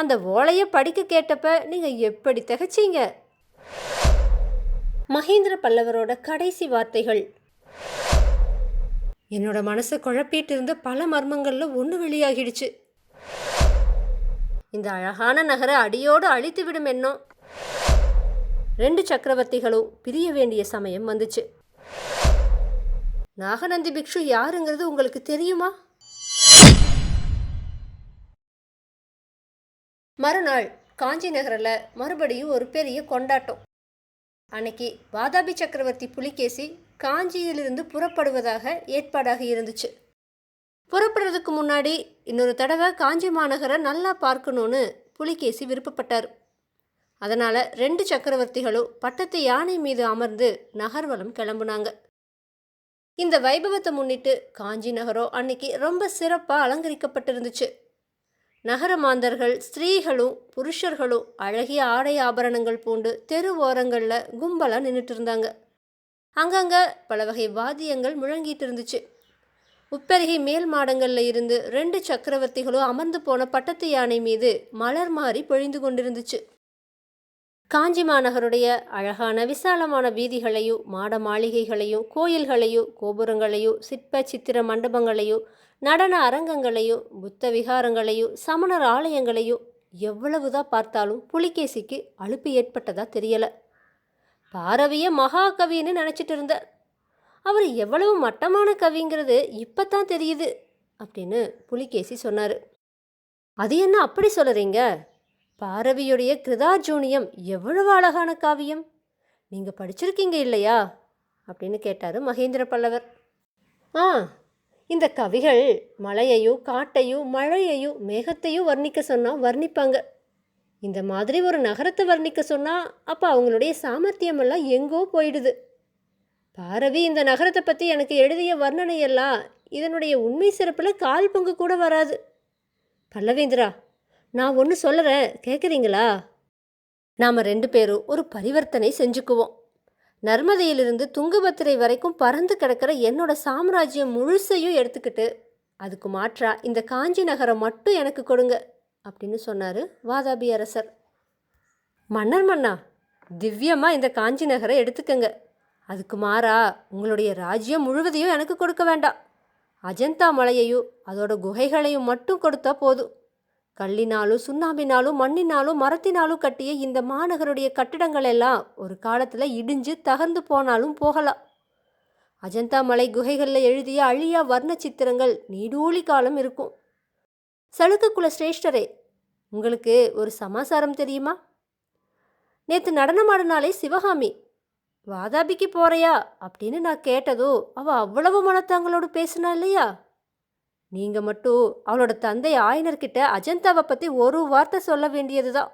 அந்த ஓலையை படிக்க கேட்டப்ப நீங்கள் எப்படி திகச்சீங்க? மகேந்திர பல்லவரோட கடைசி வார்த்தைகள். என்னோட மனசை குழப்பிட்டு இருந்த பல மர்மங்களில் ஒன்று வெளியாகிடுச்சு. இந்த அழகான நகரை அடியோடு அழித்து விடும் எண்ணம். ரெண்டு சக்கரவர்த்திகளும் பிரிய வேண்டிய சமயம் வந்துச்சு. நாகநந்தி பிக்ஷு யாருங்கிறது உங்களுக்கு தெரியுமா? மறுநாள் காஞ்சி நகரில் மறுபடியும் ஒரு பெரிய கொண்டாட்டம். அன்னைக்கு வாதாபி சக்கரவர்த்தி புலிகேசி காஞ்சியிலிருந்து புறப்படுவதாக ஏற்பாடாக இருந்துச்சு. புறப்படுறதுக்கு முன்னாடி இன்னொரு தடவை காஞ்சி மாநகரை நல்லா பார்க்கணுன்னு புலிகேசி விருப்பப்பட்டார். அதனால் ரெண்டு சக்கரவர்த்திகளும் பட்டத்து யானை மீது அமர்ந்து நகர்வலம் கிளம்புனாங்க. இந்த வைபவத்தை முன்னிட்டு காஞ்சி நகரம் அன்னைக்கு ரொம்ப சிறப்பாக அலங்கரிக்கப்பட்டிருந்துச்சு. நகர மாந்தர்கள் ஸ்திரீகளும் புருஷர்களும் அழகிய ஆடை ஆபரணங்கள் பூண்டு தெரு ஓரங்களில் கும்பலாக நின்றுட்டு இருந்தாங்க அங்கங்கே பல வகை வாத்தியங்கள் முழங்கிட்டு இருந்துச்சு. உப்பருகி மேல் மாடங்களில் இருந்து ரெண்டு சக்கரவர்த்திகளும் அமர்ந்து போன பட்டத்து யானை மீது மலர் மாறி பொழிந்து கொண்டிருந்துச்சு. காஞ்சி மாநகருடைய அழகான விசாலமான வீதிகளையும் மாட மாளிகைகளையும் கோயில்களையும் கோபுரங்களையும் சிற்ப சித்திர மண்டபங்களையும் நடன அரங்கங்களையும் புத்த விகாரங்களையும் சமணர் ஆலயங்களையும் எவ்வளவுதான் பார்த்தாலும் புலிகேசிக்கு அலுப்பு ஏற்பட்டதா தெரியலை. பாரவிய மகாகவின்னு நினச்சிட்டு இருந்தார் அவர் எவ்வளவு மட்டமான கவிங்கிறது இப்போ தான் தெரியுது அப்படின்னு புலிகேசி சொன்னார். அது என்ன அப்படி சொல்லுறீங்க பாரவியுடைய கிருதாஜூனியம் எவ்வளவு அழகான காவியம்? நீங்கள் படிச்சிருக்கீங்க இல்லையா? அப்படின்னு கேட்டார் மகேந்திர பல்லவர். ஆ இந்த கவிகள் மலையையும் காட்டையும் மழையையும் மேகத்தையும் வர்ணிக்க சொன்னால் வர்ணிப்பாங்க. இந்த மாதிரி ஒரு நகரத்தை வர்ணிக்க சொன்னால் அப்போ அவங்களுடைய சாமர்த்தியமெல்லாம் எங்கோ போயிடுது. பாரவி இந்த நகரத்தை பற்றி எனக்கு எழுதிய வர்ணனையெல்லாம் இதனுடைய உண்மை சிறப்பில் கால் பங்கு கூட வராது. பல்லவேந்திரா நான் ஒன்று சொல்லுறேன் கேட்குறீங்களா நாம் ரெண்டு பேரும் ஒரு பரிவர்த்தனை செஞ்சுக்குவோம். நர்மதையிலிருந்து துங்கபத்திரை வரைக்கும் பறந்து கிடக்கிற என்னோட சாம்ராஜ்யம் முழுசையும் எடுத்துக்கிட்டு அதுக்கு மாற்றா இந்த காஞ்சி நகரம் மட்டும் எனக்கு கொடுங்க அப்படின்னு சொன்னார் வாதாபி அரசர். மன்னர் மன்னா திவ்யமாக இந்த காஞ்சி நகரை எடுத்துக்கங்க. அதுக்கு மாறா உங்களுடைய ராஜ்யம் முழுவதையும் எனக்கு கொடுக்க வேண்டாம். அஜந்தா மலையையும் அதோட குகைகளையும் மட்டும் கொடுத்தா போதும். கல்லினாலும் சுண்ணாம்பினாலும் மண்ணினாலும் மரத்தினாலும் கட்டிய இந்த மாநகருடைய கட்டிடங்கள் எல்லாம் ஒரு காலத்தில் இடிஞ்சு தகர்ந்து போனாலும் போகலாம் அஜந்தா மலை குகைகளில் எழுதிய அழியா வர்ண சித்திரங்கள் நீடூழி காலம் இருக்கும். சளுக்கக்குல சிரேஷ்டரே உங்களுக்கு ஒரு சமாசாரம் தெரியுமா? நேற்று நடனமாடினாலே சிவகாமி வாதாபிக்கு போறையா? அப்படின்னு நான் கேட்டதோ அவள் அவ்வளவு மனத்தாங்களோடு பேசினா இல்லையா? நீங்கள் மட்டும் அவளோட தந்தை ஆயனர்கிட்ட அஜந்தாவை பற்றி ஒரு வார்த்தை சொல்ல வேண்டியது தான்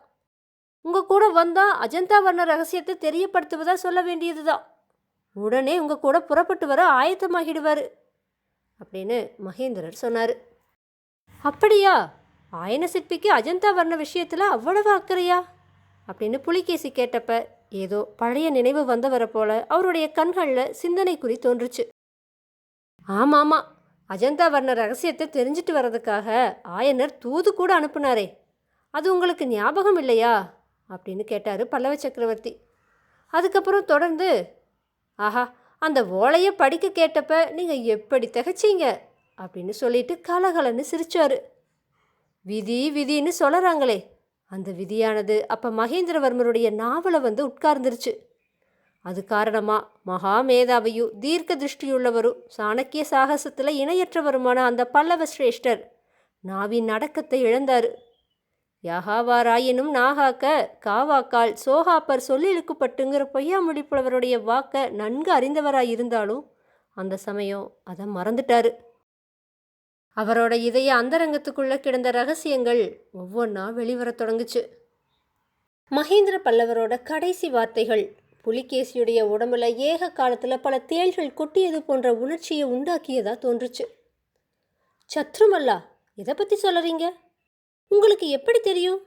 உங்கள் கூட வந்தால் அஜந்தா வர்ண ரகசியத்தை தெரியப்படுத்துவதாக சொல்ல வேண்டியது தான் உடனே உங்கள் கூட புறப்பட்டு வர ஆயத்தமாகிடுவார். அப்படின்னு மகேந்திரர் சொன்னார். அப்படியா? ஆயன சிற்பிக்கு அஜந்தா வர்ண விஷயத்தில் அவ்வளவு அக்கறையா? அப்படின்னு புலிகேசி கேட்டப்ப ஏதோ பழைய நினைவு வந்தவரை போல அவருடைய கண்களில் சிந்தனை குறி தோன்றுச்சு. ஆமாமா அஜந்தா வர்ண ரகசியத்தை தெரிஞ்சிட்டு வர்றதுக்காக ஆயனர் தூது கூட அனுப்புனாரே. அது உங்களுக்கு ஞாபகம் இல்லையா? அப்படின்னு கேட்டார் பல்லவ சக்கரவர்த்தி. அதுக்கப்புறம் தொடர்ந்து ஆஹா அந்த ஓலையை படிக்க கேட்டப்ப நீங்கள் எப்படி திகச்சிங்க? அப்படின்னு சொல்லிட்டு கலகலன்னு சிரித்தார் விதி விதின்னு சொல்கிறாங்களே அந்த விதியானது அப்போ மகேந்திரவர்மருடைய நாவலை வந்து உட்கார்ந்துருச்சு. அது காரணமா மகா மேதாவியும் தீர்க்க திருஷ்டியுள்ளவரும் சாணக்கிய சாகசத்தில் இணையற்றவருமான அந்த பல்லவ சிரேஷ்டர். நாவின் அடக்கத்தை இழந்தார். யாகாவாராயினும் நாகாக்க காவாக்கால் சோகாப்பர் சொல்லி இழுக்கப்பட்டுங்கிற பொய்யாமொழி புலவருடைய வாக்க நன்கு அறிந்தவராய் இருந்தாலும் அந்த சமயம் அதை மறந்துட்டாரு. அவரோட இதய அந்தரங்கத்துக்குள்ள கிடந்த ரகசியங்கள் ஒவ்வொன்றா வெளிவரத் தொடங்குச்சு. மகேந்திர பல்லவரோட கடைசி வார்த்தைகள். புலிகேசியுடைய உடம்புல ஏக காலத்தில் பல தேள்கள் கொட்டியது போன்ற உணர்ச்சியை உண்டாக்கியதா தோன்றுச்சு. சத்ருமல்லா எதை பற்றி சொல்லுறீங்க உங்களுக்கு எப்படி தெரியும்?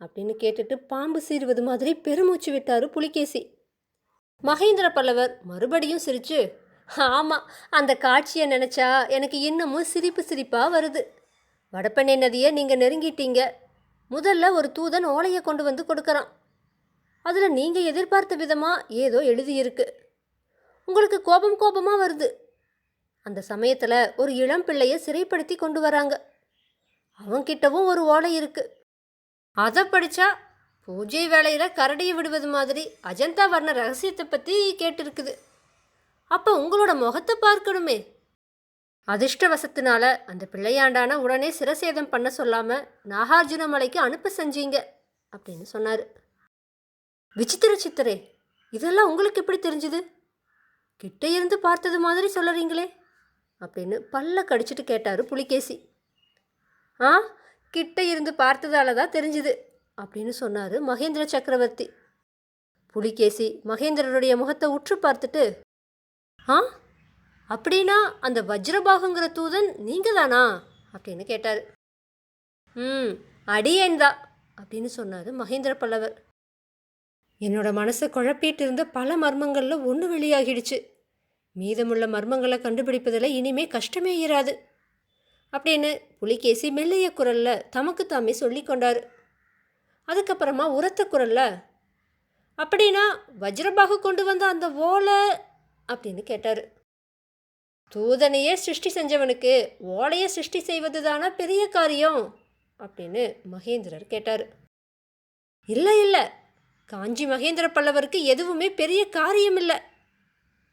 அப்படின்னு கேட்டுட்டு பாம்பு சீர்வது மாதிரி பெருமூச்சு விட்டார் புலிகேசி. மகேந்திர பல்லவர் மறுபடியும் சிரிச்சு ஆமாம் அந்த காட்சியை நினச்சா எனக்கு இன்னமும் சிரிப்பு சிரிப்பாக வருது. வடபெண்ணை நதியை நீங்கள் நெருங்கிட்டீங்க. முதல்ல ஒரு தூதன் ஓலையை கொண்டு வந்து கொடுக்குறான். அதில் நீங்கள் எதிர்பார்த்த விதமாக ஏதோ எழுதியிருக்கு. உங்களுக்கு கோபம் கோபமாக வருது. அந்த சமயத்தில் ஒரு இளம் பிள்ளையை சிறைப்படுத்தி கொண்டு வராங்க. அவங்கிட்டவும் ஒரு ஓலை இருக்கு. அதை படித்தா பூஜை வேலையில் கரடியை விடுவது மாதிரி அஜந்தா வர்ண ரகசியத்தை பற்றி கேட்டிருக்குது. அப்போ உங்களோட முகத்தை பார்க்கணுமே. அதிர்ஷ்டவசத்தினால அந்த பிள்ளையாண்டான உடனே சிரசேதம் பண்ண சொல்லாமல் நாகார்ஜுன மலைக்கு அனுப்ப செஞ்சீங்க அப்படின்னு சொன்னார். விசித்திர சித்தரே இதெல்லாம் உங்களுக்கு எப்படி தெரிஞ்சுது? கிட்ட இருந்து பார்த்தது மாதிரி சொல்லறீங்களே அப்படின்னு பல்ல கடிச்சிட்டு கேட்டார் புலிகேசி. ஆ கிட்ட இருந்து பார்த்ததால தான் தெரிஞ்சுது அப்படின்னு சொன்னார் மகேந்திர சக்கரவர்த்தி. புலிகேசி மகேந்திரருடைய முகத்தை உற்று பார்த்துட்டு ஆ அப்படின்னா அந்த வஜ்ரபாகுங்கிற தூதன் நீங்கள் தானா அப்படின்னு கேட்டார். ம் அடியேன் தான் அப்படின்னு சொன்னார் மகேந்திர பல்லவர். என்னோட மனசை குழப்பிட்டு இருந்த பல மர்மங்களில் ஒன்று வெளியாகிடுச்சு. மீதமுள்ள மர்மங்களை கண்டுபிடிப்பதில் இனிமே கஷ்டமே இராது. அப்படின்னு புலிகேசி மெல்லிய குரலில் தமக்கு தாமே சொல்லி கொண்டார். அதுக்கப்புறமா உரத்த குரலில் அப்படின்னா வஜ்ரபாகு கொண்டு வந்த அந்த ஓலை அப்படின்னு கேட்டார். தூதனையே சிருஷ்டி செஞ்சவனுக்கு ஓலையை சிருஷ்டி செய்வது தானா பெரிய காரியம்? அப்படின்னு மகேந்திரர் கேட்டார். இல்லை இல்லை. காஞ்சி மகேந்திர பல்லவருக்கு எதுவுமே பெரிய காரியமில்லை.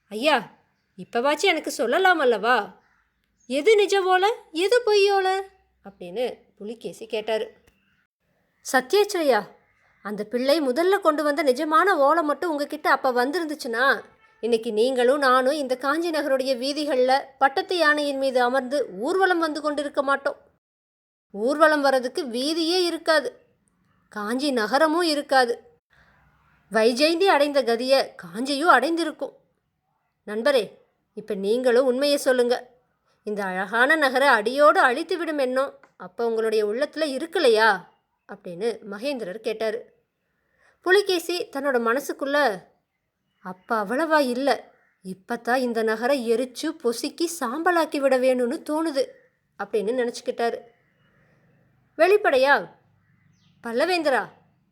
ஐயா இப்போவாச்சும் எனக்கு சொல்லலாம் அல்லவா? எது நிஜவோல எது பொய்யோல? அப்படின்னு புலிகேசி கேட்டார். சத்யேச்சையா அந்த பிள்ளை முதல்ல கொண்டு வந்த நிஜமான ஓலை மட்டும் உங்ககிட்ட அப்போ வந்திருந்துச்சுன்னா இன்னைக்கு நீங்களும் நானும் இந்த காஞ்சி நகருடைய வீதிகளில் பட்டத்து யானையின் மீது அமர்ந்து ஊர்வலம் வந்து கொண்டிருக்க மாட்டோம். ஊர்வலம் வர்றதுக்கு வீதியே இருக்காது. காஞ்சி நகரமும் இருக்காது. வைஜெயந்தி அடைந்த கதியை காஞ்சியும் அடைந்திருக்கும். நண்பரே இப்போ நீங்களும் உண்மையை சொல்லுங்க. இந்த அழகான நகரை அடியோடு அழித்து விடும் எண்ணம் அப்போ உங்களுடைய உள்ளத்தில் இருக்கலையா? அப்படின்னு மகேந்திரர் கேட்டார். புலிகேசி தன்னோட மனசுக்குள்ள அப்போ அவ்வளவா இல்லை. இப்போத்தான் இந்த நகரை எரிச்சு பொசுக்கி சாம்பலாக்கி விட வேணும்னு தோணுது அப்படின்னு நினச்சிக்கிட்டாரு. வெளிப்படையா பல்லவேந்திரா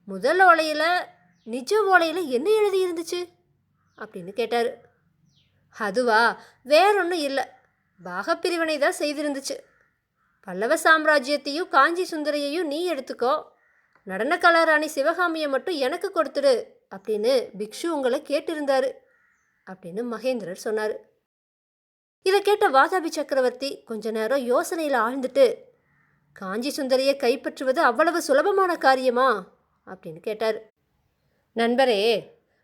முதல் ஓலையில் நிஜ ஓலையில் என்ன எழுதி இருந்துச்சு? அப்படின்னு கேட்டார். அதுவா வேறொன்றும் இல்லை. பாகப்பிரிவினை தான் செய்திருந்துச்சு. பல்லவ சாம்ராஜ்யத்தையும் காஞ்சி சுந்தரையையும் நீ எடுத்துக்கோ. நடன கலாராணி சிவகாமியை மட்டும் எனக்கு கொடுத்துடு அப்படின்னு பிக்ஷு உங்களை கேட்டிருந்தாரு அப்படின்னு மகேந்திரர் சொன்னார். இதை கேட்ட வாதாபி சக்கரவர்த்தி கொஞ்ச நேரம் யோசனையில் ஆழ்ந்துட்டு காஞ்சி சுந்தரியை கைப்பற்றுவது அவ்வளவு சுலபமான காரியமா? அப்படின்னு கேட்டார். நண்பரே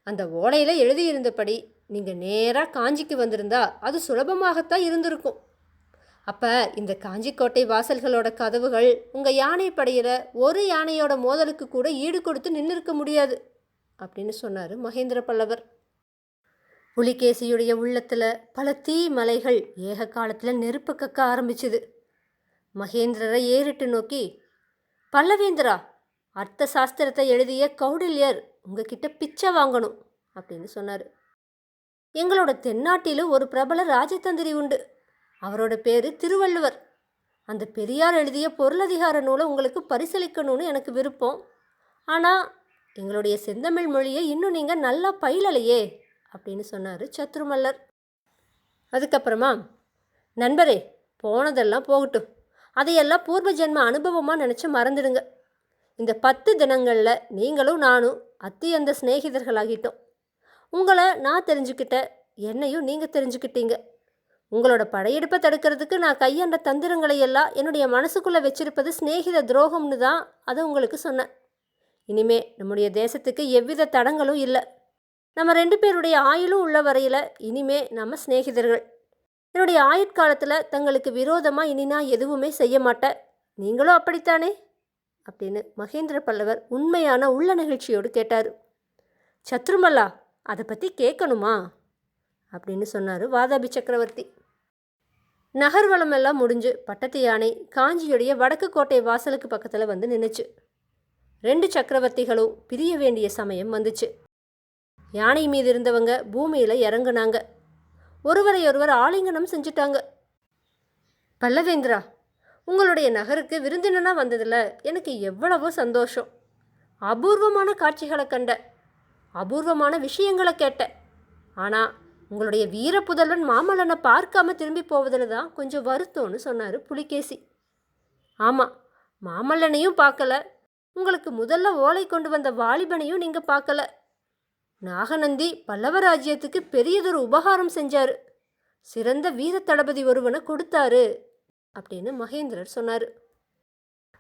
அந்த ஓலையில் எழுதியிருந்தபடி நீங்கள் நேராக காஞ்சிக்கு வந்திருந்தா அது சுலபமாகத்தான் இருந்திருக்கும். அப்போ இந்த காஞ்சிக்கோட்டை வாசல்களோட கதவுகள் உங்கள் யானை படையிற ஒரு யானையோட மோதலுக்கு கூட ஈடு கொடுத்து நின்று இருக்க முடியாது அப்படின்னு சொன்னார் மகேந்திர பல்லவர். புலிகேசியுடைய உள்ளத்தில் பல தீ மலைகள் ஏக காலத்தில் நெருப்பு கக்க ஆரம்பிச்சுது. மகேந்திரரை ஏறிட்டு நோக்கி பல்லவேந்திரா அர்த்த சாஸ்திரத்தை எழுதிய கௌடில்யர் உங்ககிட்ட பிச்சை வாங்கணும் அப்படின்னு சொன்னார். எங்களோட தென்னாட்டிலும் ஒரு பிரபல ராஜதந்திரி உண்டு. அவரோட பேர் திருவள்ளுவர். அந்த பெரியார் எழுதிய பொருளதிகார நூலை உங்களுக்கு பரிசளிக்கணும்னு எனக்கு விருப்பம். ஆனால் எங்களுடைய செந்தமிழ் மொழியை இன்னும் நீங்கள் நல்லா பயிலலையே அப்படின்னு சொன்னார் சத்ருமல்லர். அதுக்கப்புறமா நண்பரே போனதெல்லாம் போகட்டும். அதையெல்லாம் பூர்வ ஜென்ம அனுபவமாக நினச்சி மறந்துடுங்க. இந்த பத்து தினங்களில் நீங்களும் நானும் அத்தியந்த சிநேகிதர்களாகிட்டோம். உங்களை நான் தெரிஞ்சுக்கிட்டேன் என்னையும் நீங்கள் தெரிஞ்சுக்கிட்டீங்க. உங்களோட படையெடுப்பை தடுக்கிறதுக்கு நான் கையாண்ட தந்திரங்களை எல்லாம் என்னுடைய மனசுக்குள்ளே வச்சிருப்பது சிநேகித துரோகம்னு தான் அதை உங்களுக்கு சொன்னேன். இனிமே நம்முடைய தேசத்துக்கு எவ்வித தடங்களும் இல்லை. நம்ம ரெண்டு பேருடைய ஆயுளும் உள்ள வரையில் இனிமே நம்ம சிநேகிதர்கள். என்னுடைய ஆயுட்காலத்தில் தங்களுக்கு விரோதமாக இனி நான் எதுவுமே செய்ய மாட்டேன். நீங்களும் அப்படித்தானே? அப்படின்னு மகேந்திர பல்லவர் உண்மையான உள்ள நிகழ்ச்சியோடு கேட்டார். சத்ருமல்லா அதை பற்றி கேட்கணுமா அப்படின்னு சொன்னார் வாதாபி சக்கரவர்த்தி. நகர்வலம் எல்லாம் முடிஞ்சு பட்டத்து யானை காஞ்சியுடைய வடக்கு கோட்டை வாசலுக்கு பக்கத்தில் வந்து நின்றுச்சு ரெண்டு சக்கரவர்த்திகளும் பிரிய வேண்டிய சமயம் வந்துச்சு. யானை மீது இருந்தவங்க பூமியில் இறங்குனாங்க. ஒருவரை ஒருவர் ஆலிங்கனம் செஞ்சுட்டாங்க. பல்லவேந்திரா உங்களுடைய நகருக்கு விருந்தினனா வந்ததில்? எனக்கு எவ்வளவோ சந்தோஷம். அபூர்வமான காட்சிகளை கண்ட அபூர்வமான விஷயங்களை கேட்ட. ஆனால் உங்களுடைய வீரப்புதல்வன் மாமல்லனை பார்க்காம திரும்பி போவதில் தான் கொஞ்சம் வருத்தம்னு சொன்னார் புலிகேசி. ஆமாம் மாமல்லனையும் பார்க்கல. உங்களுக்கு முதல்ல ஓலை கொண்டு வந்த வாலிபனையும் நீங்கள் பார்க்கல. நாகநந்தி பல்லவ ராஜ்யத்துக்கு பெரியதொரு உபகாரம் செஞ்சார். சிறந்த வீர தளபதி ஒருவனை கொடுத்தாரு. அப்படின்னு மகேந்திரர் சொன்னார்.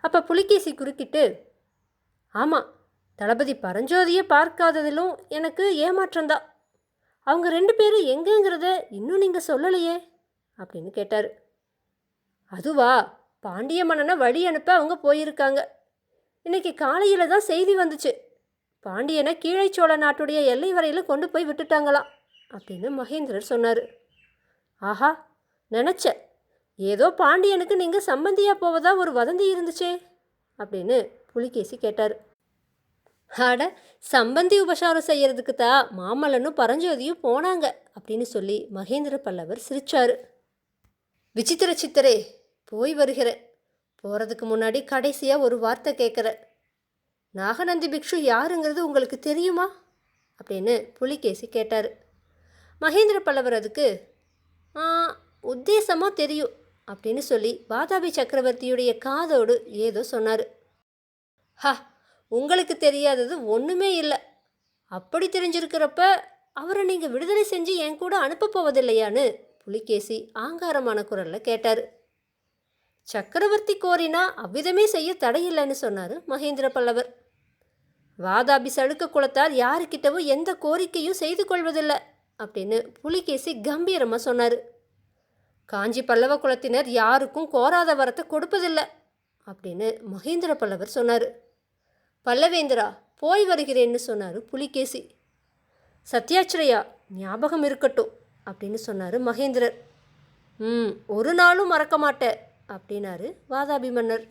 அப்போ புலிகேசி குறுக்கிட்டு ஆமாம் தளபதி பரஞ்சோதியை பார்க்காததிலும் எனக்கு ஏமாற்றம்தான் அவங்க ரெண்டு பேரும் எங்கேங்கிறத இன்னும் நீங்கள் சொல்லலையே அப்படின்னு கேட்டார். அதுவா பாண்டிய மன்னனை வழி அனுப்ப அவங்க போயிருக்காங்க. இன்னைக்கு காலையில் தான் செய்தி வந்துச்சு. பாண்டியனை கீழைச்சோழ நாட்டுடைய எல்லை வரையில் கொண்டு போய் விட்டுட்டாங்களாம் அப்படின்னு மகேந்திரர் சொன்னார். ஆஹா நினச்சேன். ஏதோ பாண்டியனுக்கு நீங்கள் சம்பந்தியாக போவதா ஒரு வதந்தி இருந்துச்சே அப்படின்னு புலிகேசி கேட்டார். ஆட சம்பந்தி உபசாரம் செய்யறதுக்கு தான் மாமல்லனும் பரஞ்சோதியும் போனாங்க அப்படின்னு சொல்லி மகேந்திர பல்லவர் சிரித்தார் விசித்திர சித்தரே போய் வருகிறேன். போகிறதுக்கு முன்னாடி கடைசியாக ஒரு வார்த்தை கேட்குறேன் நாகநந்தி பிக்ஷு யாருங்கிறது உங்களுக்கு தெரியுமா? அப்படின்னு புலிகேசி கேட்டார். மகேந்திர பல்லவர் அதுக்கு உத்தேசமாக தெரியும். அப்படின்னு சொல்லி வாதாபி சக்கரவர்த்தியுடைய காதோடு ஏதோ சொன்னார். ஹா உங்களுக்கு தெரியாதது ஒன்றுமே இல்லை. அப்படி தெரிஞ்சிருக்கிறப்ப அவரை நீங்கள் விடுதலை செஞ்சு என் கூட அனுப்ப போவதில்லையான்னு புலிகேசி ஆங்காரமான குரலில் கேட்டார். சக்கரவர்த்தி கோரினா அவ்விதமே செய்ய தடையில்லைன்னு சொன்னார் மகேந்திர பல்லவர். வாதாபி சடுக்க குலத்தார் யாருக்கிட்டவும் எந்த கோரிக்கையும் செய்து கொள்வதில்லை அப்படின்னு புலிகேசி கம்பீரமாக சொன்னார். காஞ்சி பல்லவ குலத்தினர் யாருக்கும் கோராத வரத்தை கொடுப்பதில்லை அப்படின்னு மகேந்திர பல்லவர் சொன்னார். பல்லவேந்திரா போய் வருகிறேன்னு சொன்னார் புலிகேசி. சத்யாச்சிரையா ஞாபகம் இருக்கட்டும் அப்படின்னு சொன்னார் மகேந்திரர். ம் ஒரு நாளும் மறக்க மாட்டேன் அப்படின்னாரு வாதாபி மன்னர்